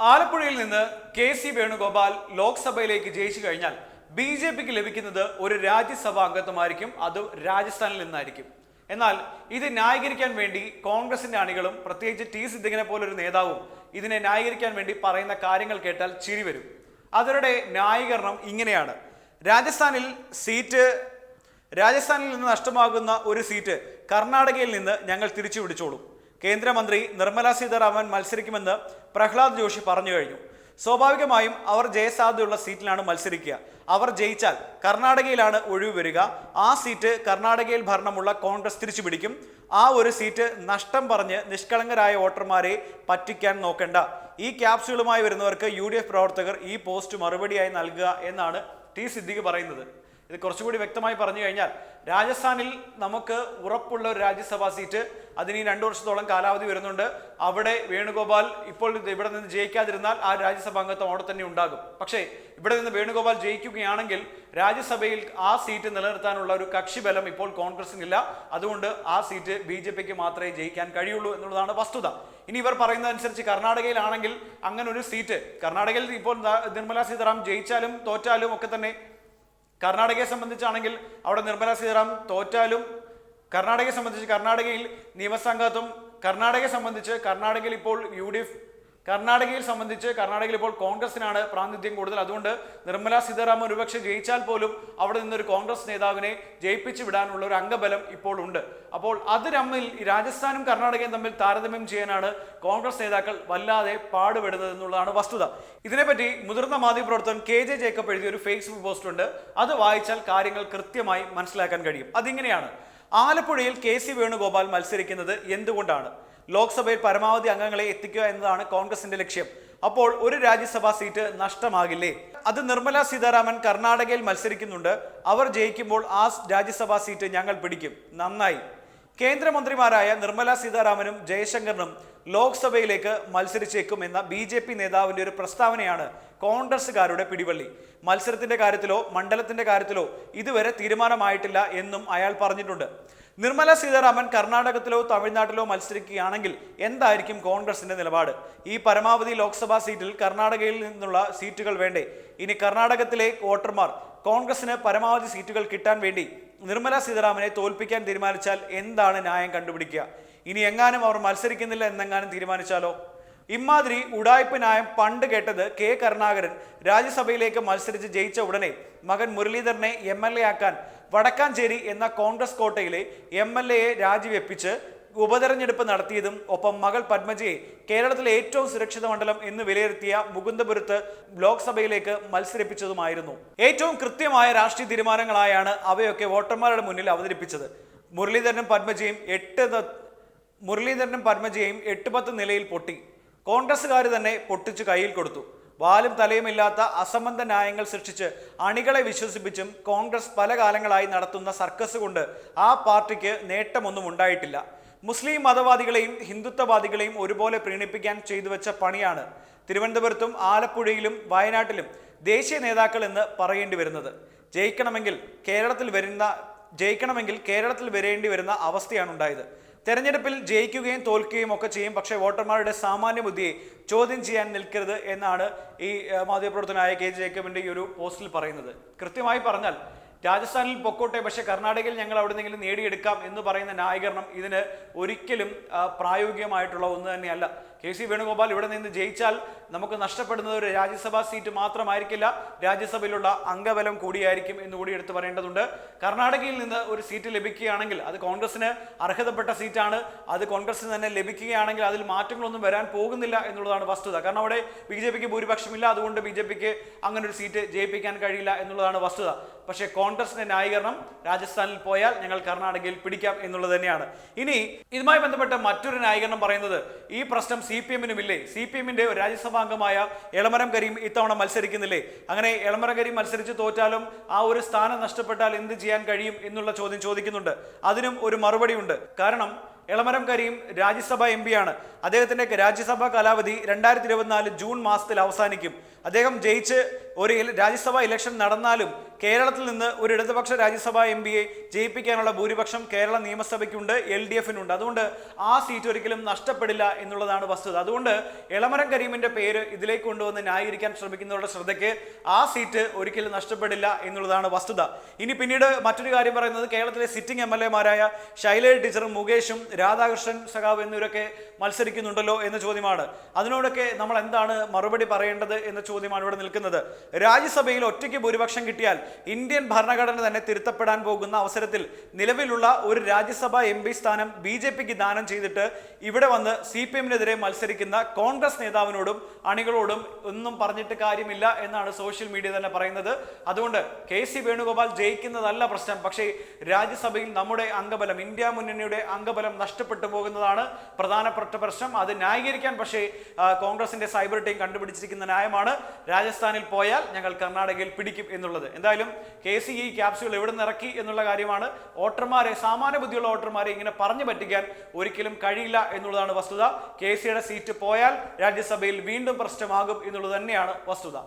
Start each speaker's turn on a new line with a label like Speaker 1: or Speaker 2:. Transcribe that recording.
Speaker 1: ആലപ്പുഴയിൽ നിന്ന് K C Venugopal ലോക്സഭയിലേക്ക് ജയിച്ചു കഴിഞ്ഞാൽ ബി ജെ പിക്ക് ലഭിക്കുന്നത് ഒരു രാജ്യസഭാ അംഗത്വമായിരിക്കും അത് രാജസ്ഥാനിൽ നിന്നായിരിക്കും. എന്നാൽ ഇത് ന്യായീകരിക്കാൻ വേണ്ടി കോൺഗ്രസിന്റെ അണികളും പ്രത്യേകിച്ച് ടി സിദ്ദിഖിനെ പോലൊരു നേതാവും ഇതിനെ ന്യായീകരിക്കാൻ വേണ്ടി പറയുന്ന കാര്യങ്ങൾ കേട്ടാൽ ചിരി വരും. അവരുടെ ന്യായീകരണം ഇങ്ങനെയാണ്. രാജസ്ഥാനിൽ സീറ്റ് രാജസ്ഥാനിൽ നിന്ന് നഷ്ടമാകുന്ന ഒരു സീറ്റ് കർണാടകയിൽ നിന്ന് ഞങ്ങൾ തിരിച്ചു പിടിച്ചോളും കേന്ദ്രമന്ത്രി നിർമ്മല സീതാരാമൻ മത്സരിക്കുമെന്ന് പ്രഹ്ലാദ് ജോഷി പറഞ്ഞു കഴിഞ്ഞു. സ്വാഭാവികമായും അവർ ജയസാധ്യതയുള്ള സീറ്റിലാണ് മത്സരിക്കുക. അവർ ജയിച്ചാൽ കർണാടകയിലാണ് ഒഴിവ് വരിക. ആ സീറ്റ് കർണാടകയിൽ ഭരണമുള്ള കോൺഗ്രസ് തിരിച്ചു പിടിക്കും ആ ഒരു സീറ്റ് നഷ്ടം പറഞ്ഞ് നിഷ്കളങ്കരായ വോട്ടർമാരെ പറ്റിക്കാൻ നോക്കണ്ട. ഈ ക്യാപ്സ്യൂളുമായി വരുന്നവർക്ക് യു പ്രവർത്തകർ ഈ പോസ്റ്റ് മറുപടിയായി നൽകുക എന്നാണ് ടി സിദ്ദിഖ് പറയുന്നത്. ഇത് കുറച്ചുകൂടി വ്യക്തമായി പറഞ്ഞു കഴിഞ്ഞാൽ രാജസ്ഥാനിൽ നമുക്ക് ഉറപ്പുള്ള ഒരു രാജ്യസഭാ സീറ്റ് അതിന് ഈ രണ്ടു വർഷത്തോളം കാലാവധി വരുന്നുണ്ട്. അവിടെ വേണുഗോപാൽ ഇപ്പോൾ ഇവിടെ നിന്ന് ജയിക്കാതിരുന്നാൽ ആ രാജ്യസഭാ അംഗത്വം അവിടെ തന്നെ ഉണ്ടാകും. പക്ഷേ ഇവിടെ നിന്ന് വേണുഗോപാൽ ജയിക്കുകയാണെങ്കിൽ രാജ്യസഭയിൽ ആ സീറ്റ് നിലനിർത്താനുള്ള ഒരു കക്ഷിബലം ഇപ്പോൾ കോൺഗ്രസിനില്ല. അതുകൊണ്ട് ആ സീറ്റ് ബി ജെ പിക്ക് മാത്രമേ ജയിക്കാൻ കഴിയുള്ളൂ എന്നുള്ളതാണ് വസ്തുത. ഇനി ഇവർ പറയുന്നതനുസരിച്ച് കർണാടകയിലാണെങ്കിൽ അങ്ങനെ ഒരു സീറ്റ് കർണാടകയിൽ ഇപ്പോൾ നിർമ്മല സീതാറാം ജയിച്ചാലും തോറ്റാലും ഒക്കെ തന്നെ കർണാടകയെ സംബന്ധിച്ചാണെങ്കിൽ അവിടെ നിർമ്മലാ സീതാറാം തോറ്റാലും കർണാടകയെ സംബന്ധിച്ച് കർണാടകയിൽ നിയമസംഘത്വം കർണാടകയെ സംബന്ധിച്ച് കർണാടകയിൽ ഇപ്പോൾ യു ഡി എഫ് കർണാടകയിൽ സംബന്ധിച്ച് കർണാടകയിൽ ഇപ്പോൾ കോൺഗ്രസിനാണ് പ്രാതിനിധ്യം കൂടുതൽ. അതുകൊണ്ട് നിർമ്മല സീതാരാമൻ ഒരുപക്ഷെ ജയിച്ചാൽ പോലും അവിടെ നിന്നൊരു കോൺഗ്രസ് നേതാവിനെ ജയിപ്പിച്ചു വിടാനുള്ള ഒരു അംഗബലം ഇപ്പോൾ ഉണ്ട്. അപ്പോൾ അത് തമ്മിൽ രാജസ്ഥാനും കർണാടകയും തമ്മിൽ താരതമ്യം ചെയ്യാനാണ് കോൺഗ്രസ് നേതാക്കൾ വല്ലാതെ പാടുപെടുന്നത് എന്നുള്ളതാണ് വസ്തുത. ഇതിനെപ്പറ്റി മുതിർന്ന മാധ്യമപ്രവർത്തകൻ കെ ജെ ജേക്കബ് എഴുതിയ ഒരു ഫേസ്ബുക്ക് പോസ്റ്റ് ഉണ്ട്. അത് വായിച്ചാൽ കാര്യങ്ങൾ കൃത്യമായി മനസ്സിലാക്കാൻ കഴിയും. അതിങ്ങനെയാണ്. ആലപ്പുഴയിൽ കെ സി വേണുഗോപാൽ മത്സരിക്കുന്നത് എന്തുകൊണ്ടാണ്? ലോക്സഭയിൽ പരമാവധി അംഗങ്ങളെ എത്തിക്കുക എന്നതാണ് കോൺഗ്രസിന്റെ ലക്ഷ്യം. അപ്പോൾ ഒരു രാജ്യസഭാ സീറ്റ് നഷ്ടമാകില്ലേ? അത് നിർമ്മല സീതാരാമൻ കർണാടകയിൽ മത്സരിക്കുന്നുണ്ട്. അവർ ജയിക്കുമ്പോൾ ആ രാജ്യസഭാ സീറ്റ് ഞങ്ങൾ പിടിക്കും. നന്നായി. കേന്ദ്രമന്ത്രിമാരായ നിർമ്മല സീതാരാമനും ജയശങ്കറിനും ലോക്സഭയിലേക്ക് മത്സരിച്ചേക്കും എന്ന ബി ജെ പി നേതാവിന്റെ ഒരു പ്രസ്താവനയാണ് കോൺഗ്രസുകാരുടെ പിടിവള്ളി. മത്സരത്തിന്റെ കാര്യത്തിലോ മണ്ഡലത്തിന്റെ കാര്യത്തിലോ ഇതുവരെ തീരുമാനമായിട്ടില്ല എന്നും അയാൾ പറഞ്ഞിട്ടുണ്ട്. നിർമ്മല സീതാരാമൻ കർണാടകത്തിലോ തമിഴ്നാട്ടിലോ മത്സരിക്കുകയാണെങ്കിൽ എന്തായിരിക്കും കോൺഗ്രസിന്റെ നിലപാട്? ഈ പരമാവധി ലോക്സഭാ സീറ്റിൽ കർണാടകയിൽ നിന്നുള്ള സീറ്റുകൾ വേണ്ടേ? ഇനി കർണാടകത്തിലെ വോട്ടർമാർ കോൺഗ്രസിന് പരമാവധി സീറ്റുകൾ കിട്ടാൻ വേണ്ടി നിർമ്മല സീതാരാമനെ തോൽപ്പിക്കാൻ തീരുമാനിച്ചാൽ എന്താണ് ന്യായം കണ്ടുപിടിക്കുക? ഇനി എങ്ങാനും അവർ മത്സരിക്കുന്നില്ല എന്നെങ്ങാനും തീരുമാനിച്ചാലോ? ഇമാതിരി ഉടായ്പ ന്യായം പണ്ട് കേട്ടത് കെ കരുണാകരൻ രാജ്യസഭയിലേക്ക് മത്സരിച്ച് ജയിച്ച ഉടനെ മകൻ മുരളീധരനെ എം എൽ എ ആക്കാൻ വടക്കാഞ്ചേരി എന്ന കോൺഗ്രസ് കോട്ടയിലെ എം എൽ എയെ രാജിവെപ്പിച്ച് ഉപതെരഞ്ഞെടുപ്പ് നടത്തിയതും ഒപ്പം മകൾ പത്മജയെ കേരളത്തിലെ ഏറ്റവും സുരക്ഷിത മണ്ഡലം എന്ന് വിലയിരുത്തിയ മുകുന്ദപുരത്ത് ലോക്സഭയിലേക്ക് മത്സരിപ്പിച്ചതുമായിരുന്നു. ഏറ്റവും കൃത്യമായ രാഷ്ട്രീയ തീരുമാനങ്ങളായാണ് അവയൊക്കെ വോട്ടർമാരുടെ മുന്നിൽ അവതരിപ്പിച്ചത്. മുരളീധരനും പത്മജയും എട്ട് മുരളീധരനും പത്മജയും എട്ട് പത്ത് നിലയിൽ പൊട്ടി. കോൺഗ്രസ്സുകാർ തന്നെ പൊട്ടിച്ച് കയ്യിൽ കൊടുത്തു. വാലും തലയുമില്ലാത്ത അസംബന്ധ ന്യായങ്ങൾ സൃഷ്ടിച്ച് അണികളെ വിശ്വസിപ്പിച്ചും കോൺഗ്രസ് പല കാലങ്ങളായി നടത്തുന്ന സർക്കസ് കൊണ്ട് ആ പാർട്ടിക്ക് നേട്ടമൊന്നും ഉണ്ടായിട്ടില്ല. മുസ്ലിം മതവാദികളെയും ഹിന്ദുത്വവാദികളെയും ഒരുപോലെ പ്രീണിപ്പിക്കാൻ ചെയ്തു വെച്ച പണിയാണ് തിരുവനന്തപുരത്തും ആലപ്പുഴയിലും വയനാട്ടിലും ദേശീയ നേതാക്കൾ എന്ന് പറയേണ്ടി വരുന്നത്. ജയിക്കണമെങ്കിൽ കേരളത്തിൽ വരുന്ന ജയിക്കണമെങ്കിൽ കേരളത്തിൽ വരേണ്ടി വരുന്ന അവസ്ഥയാണ് ഉണ്ടായത്. തെരഞ്ഞെടുപ്പിൽ ജയിക്കുകയും തോൽക്കുകയും ഒക്കെ ചെയ്യും പക്ഷേ വോട്ടർമാരുടെ സാമാന്യ ബുദ്ധിയെ ചോദ്യം ചെയ്യാൻ നിൽക്കരുത് എന്നാണ് ഈ മാധ്യമപ്രവർത്തനായ കെ ജേക്കബിന്റെ ഈ ഒരു പോസ്റ്റിൽ പറയുന്നത്. കൃത്യമായി പറഞ്ഞാൽ രാജസ്ഥാനിൽ പൊക്കോട്ടെ പക്ഷെ കർണാടകയിൽ ഞങ്ങൾ അവിടെ നിന്നെങ്കിലും നേടിയെടുക്കാം എന്ന് പറയുന്ന ന്യായീകരണം ഇതിന് ഒരിക്കലും പ്രായോഗികമായിട്ടുള്ള ഒന്ന് തന്നെയല്ല. കെ സി വേണുഗോപാൽ ഇവിടെ നിന്ന് ജയിച്ചാൽ നമുക്ക് നഷ്ടപ്പെടുന്നത് ഒരു രാജ്യസഭാ സീറ്റ് മാത്രമായിരിക്കില്ല. രാജ്യസഭയിലുള്ള അംഗബലം കൂടിയായിരിക്കും എന്നുകൂടി എടുത്തു പറയേണ്ടതുണ്ട്. കർണാടകയിൽ നിന്ന് ഒരു സീറ്റ് ലഭിക്കുകയാണെങ്കിൽ അത് കോൺഗ്രസിന് അർഹതപ്പെട്ട സീറ്റാണ്. അത് കോൺഗ്രസിന് തന്നെ ലഭിക്കുകയാണെങ്കിൽ അതിൽ മാറ്റങ്ങളൊന്നും വരാൻ പോകുന്നില്ല എന്നുള്ളതാണ് വസ്തുത. കാരണം അവിടെ ബി ജെ പിക്ക് ഭൂരിപക്ഷമില്ല. അതുകൊണ്ട് ബി ജെ പിക്ക് അങ്ങനെ ഒരു സീറ്റ് ജയിപ്പിക്കാൻ കഴിയില്ല എന്നുള്ളതാണ് വസ്തുത. പക്ഷേ കോൺഗ്രസിന്റെ ന്യായീകരണം രാജസ്ഥാനിൽ പോയാൽ ഞങ്ങൾ കർണാടകയിൽ പിടിക്കാം എന്നുള്ളത് തന്നെയാണ്. ഇനി ഇതുമായി ബന്ധപ്പെട്ട മറ്റൊരു ന്യായീകരണം പറയുന്നത് ഈ പ്രശ്നം സി പി എമ്മിനും ഇല്ലേ സി പി എമ്മിന്റെ രാജ്യസഭാ രാജ്യസഭാംഗമായ എളമരം കരീം ഇത്തവണ മത്സരിക്കുന്നില്ലേ? അങ്ങനെ എളമരം കരീം മത്സരിച്ച് തോറ്റാലും ആ ഒരു സ്ഥാനം നഷ്ടപ്പെട്ടാൽ എന്ത് ചെയ്യാൻ കഴിയും എന്നുള്ള ചോദ്യം ചോദിക്കുന്നുണ്ട്. അതിനും ഒരു മറുപടിയുണ്ട്. കാരണം എളമരം കരീം രാജ്യസഭ എം ആണ്. അദ്ദേഹത്തിന്റെ രാജ്യസഭാ കാലാവധി രണ്ടായിരത്തി ഇരുപത്തിനാല് ജൂൺ മാസത്തിൽ അവസാനിക്കും. അദ്ദേഹം ജയിച്ച് ഒരു രാജ്യസഭാ ഇലക്ഷൻ നടന്നാലും കേരളത്തിൽ നിന്ന് ഒരു ഇടതുപക്ഷ രാജ്യസഭാ എം പിയെ ജയിപ്പിക്കാനുള്ള ഭൂരിപക്ഷം കേരള നിയമസഭയ്ക്കുണ്ട് എൽ ഡി എഫിനുണ്ട്. അതുകൊണ്ട് ആ സീറ്റ് ഒരിക്കലും നഷ്ടപ്പെടില്ല എന്നുള്ളതാണ് വസ്തുത. അതുകൊണ്ട് എളമരം കരീമിന്റെ പേര് ഇതിലേക്ക് കൊണ്ടുവന്ന് ന്യായീകരിക്കാൻ ശ്രമിക്കുന്നവരുടെ ശ്രദ്ധയ്ക്ക് ആ സീറ്റ് ഒരിക്കലും നഷ്ടപ്പെടില്ല എന്നുള്ളതാണ് വസ്തുത. ഇനി പിന്നീട് മറ്റൊരു കാര്യം പറയുന്നത് കേരളത്തിലെ സിറ്റിംഗ് എം എൽ എമാരായ ശൈലജ ടീച്ചറും മുകേഷും രാധാകൃഷ്ണൻ സഖാവ് എന്നിവരൊക്കെ മത്സരിക്കുന്നുണ്ടല്ലോ എന്ന ചോദ്യമാണ്. അതിനോടൊക്കെ നമ്മൾ എന്താണ് മറുപടി പറയേണ്ടത് എന്ന ചോദ്യമാണ് ഇവിടെ നിൽക്കുന്നത്. രാജ്യസഭയിൽ ഒറ്റയ്ക്ക് ഭൂരിപക്ഷം കിട്ടിയാൽ ഇന്ത്യൻ ഭരണഘടന തന്നെ തിരുത്തപ്പെടാൻ പോകുന്ന അവസരത്തിൽ നിലവിലുള്ള ഒരു രാജ്യസഭാ എം പി സ്ഥാനം ബി ജെ പിക്ക് ദാനം ചെയ്തിട്ട് ഇവിടെ വന്ന് സി പി എമ്മിനെതിരെ മത്സരിക്കുന്ന കോൺഗ്രസ് നേതാവിനോടും അണികളോടും ഒന്നും പറഞ്ഞിട്ട് കാര്യമില്ല എന്നാണ് സോഷ്യൽ മീഡിയ തന്നെ പറയുന്നത്. അതുകൊണ്ട് കെ സി വേണുഗോപാൽ ജയിക്കുന്നതല്ല പ്രശ്നം. പക്ഷേ രാജ്യസഭയിൽ നമ്മുടെ അംഗബലം ഇന്ത്യ മുന്നണിയുടെ അംഗബലം നഷ്ടപ്പെട്ടു പോകുന്നതാണ് പ്രധാനപ്പെട്ട പ്രശ്നം. അത് ന്യായീകരിക്കാൻ പക്ഷേ കോൺഗ്രസിന്റെ സൈബർ ടീം കണ്ടുപിടിച്ചിരിക്കുന്ന ന്യായമാണ്. രാജസ്ഥാനിൽ പോയാൽ ഞങ്ങൾ കർണാടകയിൽ പിടിക്കും എന്നുള്ളത്. എന്തായാലും കെ സി ഈ ക്യാപ്സ്യൂൾ എവിടെ നിന്ന് ഇറക്കി എന്നുള്ള കാര്യമാണ് വോട്ടർമാരെ സാമാന്യ ബുദ്ധിയുള്ള വോട്ടർമാരെ ഇങ്ങനെ പറഞ്ഞു പറ്റിക്കാൻ ഒരിക്കലും കഴിയില്ല എന്നുള്ളതാണ് വസ്തുത. കെ സിയുടെ സീറ്റ് പോയാൽ രാജ്യസഭയിൽ വീണ്ടും പ്രശ്നമാകും എന്നുള്ളത് തന്നെയാണ് വസ്തുത.